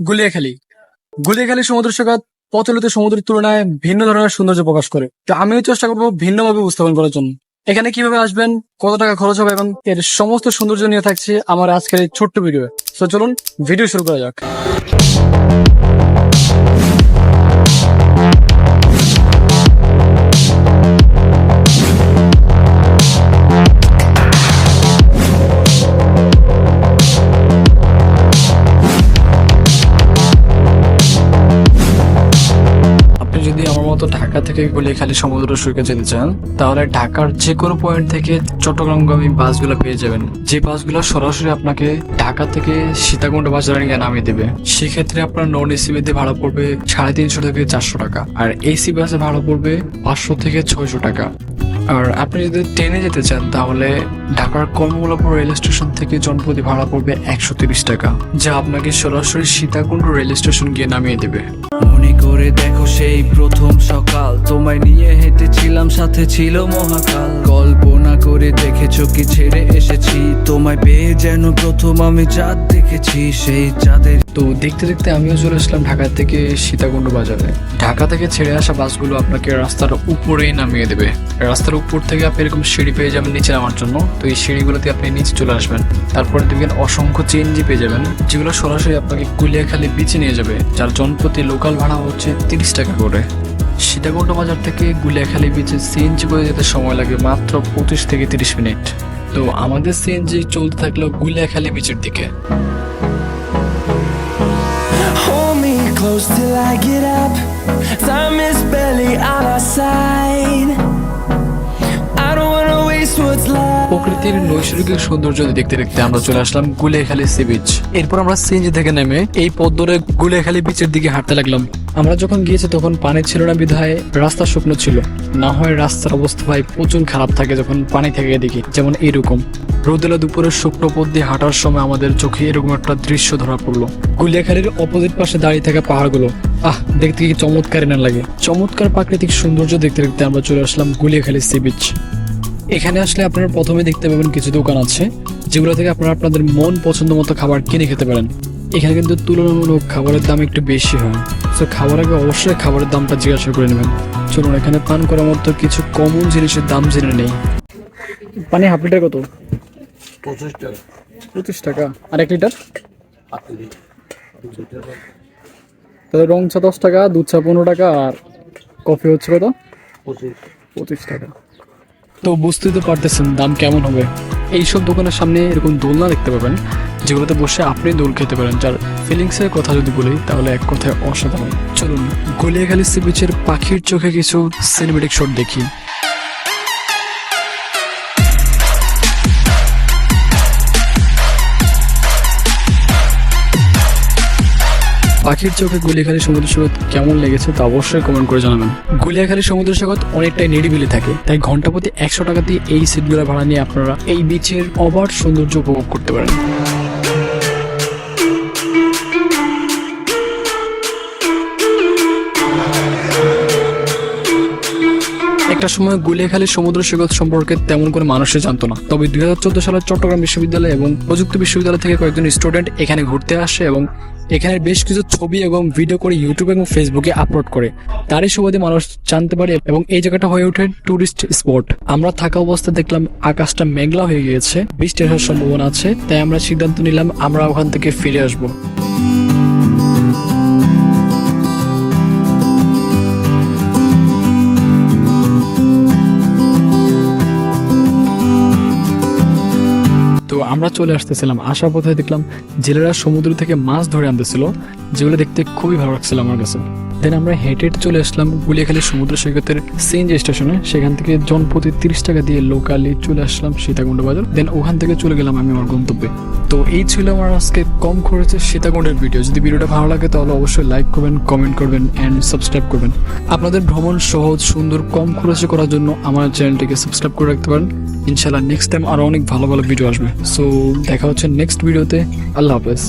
গুলিয়াখালী। গুলিয়াখালী সমুদ্র সৈকত প্রচলিত সমুদ্রের তুলনায় ভিন্ন ধরনের সৌন্দর্য প্রকাশ করে। তো আমিও চেষ্টা করব ভিন্নভাবে উপস্থাপন করার জন্য। এখানে কীভাবে আসবেন, কত টাকা খরচ হবে এবং এর সমস্ত সৌন্দর্য নিয়ে থাকছে আমার আজকের এই ছোট্ট ভিডিও তো চলুন, ভিডিও শুরু করা যাক। মতো ঢাকা থেকে গুলিয়াখালী সমুদ্র সৈকত যেতে চান, তাহলে ঢাকার যে কোনো পয়েন্ট থেকে চট্টগ্রামগামী বাসগুলো পেয়ে যাবেন। যে বাসগুলো সরাসরি আপনাকে ঢাকা থেকে সীতাকুণ্ড বাজারে গিয়ে নামিয়ে দেবে। সেক্ষেত্রে আপনার নন এসি বেদে ভাড়া পড়বে সাড়ে তিনশো থেকে চারশো টাকা, আর এসি বাসে ভাড়া পড়বে পাঁচশো থেকে ছয়শো টাকা। আর আপনি যদি ট্রেনে যেতে চান, তাহলে ঢাকার কমলাপুর রেল স্টেশন থেকে জনপ্রতি ভাড়া পড়বে একশো তিরিশ টাকা, যা আপনাকে সরাসরি সীতাকুণ্ড রেল স্টেশন গিয়ে নামিয়ে দেবে। মনে করে দেখো সেই প্রথম সকাল। তোমায় নিয়ে হেঁটেছিলাম, সাথে ছিল মহাকাল। কল্পনা করে দেখেছ কি ছেড়ে এসেছি? তোমায় পেয়ে যেন প্রথম আমি চাঁদ দেখেছি, সেই চাঁদের তো দেখতে দেখতে আমিও চলে আসলাম ঢাকা থেকে সীতাকুণ্ড বাজারে। ঢাকা থেকে ছেড়ে আসা বাসগুলো আপনাকে রাস্তার উপরেই নামিয়ে দেবে। রাস্তার উপর থেকে আপনি এরকম সিঁড়ি পেয়ে যাবেন নিচে নামার জন্য। তো এই সিঁড়িগুলোতে আপনি নিচে চলে আসবেন। তারপরে দেখবেন অসংখ্য চেঞ্জি পেয়ে যাবেন, যেগুলো সরাসরি আপনাকে কুলিয়াখালী বিচে নিয়ে যাবে, যার জনপ্রতি লোকাল ভাড়া হচ্ছে তিরিশ টাকা করে। সীতাকুণ্ড বাজার থেকে গুলিয়াখালী বিচে সিএনজি করে যেতে সময় লাগে মাত্র পঁচিশ থেকে তিরিশ মিনিট তো আমাদের সিএনজি চলতে থাকল গুলিয়াখালী বিচের দিকে till I get up. Time প্রকৃতির নৈসর্গিক সৌন্দর্য দেখতে দেখতে আমরা চলে আসলাম গুলিয়াখালী সি বিচ এরপর আমরা সিএনজি থেকে নেমে এই পথ ধরে গুলিয়াখালী বিচের দিকে হাঁটতে লাগলাম। আমরা যখন গিয়েছি তখন পানি ছিল না বিধায় রাস্তা শুকনো ছিল। না হয় রাস্তার অবস্থা ভাই প্রচুর খারাপ থাকে যখন পানি থেকে এদিকে, যেমন এরকম। রোদেলা দুপুরের শুকনো পথ দিয়ে হাঁটার সময় আমাদের চোখে এরকম একটা দৃশ্য ধরা পড়ল। গুলিয়াখালীর অপোজিট পাশে দাঁড়িয়ে থাকা পাহাড়গুলো, আহ, দেখতে কি চমৎকার না লাগে। চমৎকার প্রাকৃতিক সৌন্দর্য দেখতে দেখতে আমরা চলে আসলাম গুলিয়াখালী সি বিচ এখানে আসলে আপনারা প্রথমে দেখতে পাবেন কিছু দোকান আছে যেগুলো থেকে আপনারা আপনাদের মন পছন্দ মতো খাবার কিনে খেতে পারেন। এখানে কিন্তু তুলনামূলক খাবারের দাম একটু বেশি হয়। তো খাবার আগে অবশ্যই খাবারের দামটা জিজ্ঞাসা করে নেবেন। চলুন এখানে পান করার মতো কিছু কমন জিনিসের দাম জেনে নেই। পানি হাফ লিটার কত? পঁচিশ টাকা। পঁচিশ টাকা। আর এক লিটার? তাহলে রং চা দশ টাকা দুধ চা পনেরো টাকা আর কফি হচ্ছে কত? পঁচিশ। পঁচিশ টাকা। তো বুঝতেই তো পারতেছেন দাম কেমন হবে। এইসব দোকানের সামনে এরকম দোলনা দেখতে পাবেন, যেগুলোতে বসে আপনি দোল খেতে পারেন। যার ফিলিংসের কথা যদি বলি, তাহলে এক কথায় অসাধারণ। চলুন, গলিয়াখালি সি বিচের পাখির চোখে কিছু সিনেমেটিক শট দেখি। পাখির চোখে গুলিয়াখালী সমুদ্র সৈকত কেমন লেগেছে তা অবশ্যই কমেন্ট করে জানাবেন। গুলিয়াখালী সমুদ্র সৈকত অনেকটাই নিরিবিলি থাকে, তাই ঘণ্টা প্রতি একশো টাকা দিয়ে এই সিটগুলো ভাড়া নিয়ে আপনারা এই বিচের অবাধ সৌন্দর্য উপভোগ করতে পারেন। একটা সময় গুলিয়াখালী সমুদ্র সৈকত সম্পর্কে তেমন কোনো মানুষই জানতো না। তবে দুই সালের চট্টগ্রাম বিশ্ববিদ্যালয় এবং প্রযুক্তি বিশ্ববিদ্যালয় থেকে কয়েকজন স্টুডেন্ট এখানে ঘুরতে আসে এবং এখানে বেশ কিছু ছবি এবং ভিডিও করে ইউটিউব এবং ফেসবুকে আপলোড করে। তারই সুবাদে মানুষ জানতে পারে এবং এই জায়গাটা হয়ে ওঠে টুরিস্ট স্পট আমরা থাকা অবস্থায় দেখলাম আকাশটা মেঘলা হয়ে গিয়েছে, বৃষ্টি আসার সম্ভাবনা আছে, তাই আমরা সিদ্ধান্ত নিলাম আমরা ওখান থেকে ফিরে আসব। আমরা চলে আসতেছিলাম, আসার পথে দেখলাম জেলেরা সমুদ্র থেকে মাছ ধরে আনতেছিল, যেগুলো দেখতে খুবই ভালো লাগছিল আমার কাছে। দেন আমরা হেঁটে চলে আসলাম গুলিয়াখালী সমুদ্র সৈকতের সিএনজি স্টেশনে সেখান থেকে জনপ্রতি তিরিশ টাকা দিয়ে লোকালি চলে আসলাম সীতাকুণ্ড বাজার। দেন ওখান থেকে চলে গেলাম আমি আমার গন্তব্যে। তো এই ছিল আমার আজকে কম খরচে সীতাকুণ্ডের ভিডিও যদি ভিডিওটা ভালো লাগে তাহলে অবশ্যই লাইক করবেন কমেন্ট করবেন অ্যান্ড সাবস্ক্রাইব করবেন। আপনাদের ভ্রমণ সহজ, সুন্দর, কম খরচে করার জন্য আমার চ্যানেলটিকে সাবস্ক্রাইব করে রাখতে পারেন। ইনশাল্লাহ নেক্সট টাইম আরও অনেক ভালো ভালো ভিডিও আসবে। সো দেখা হচ্ছে নেক্সট ভিডিওতে আল্লাহ হাফেজ।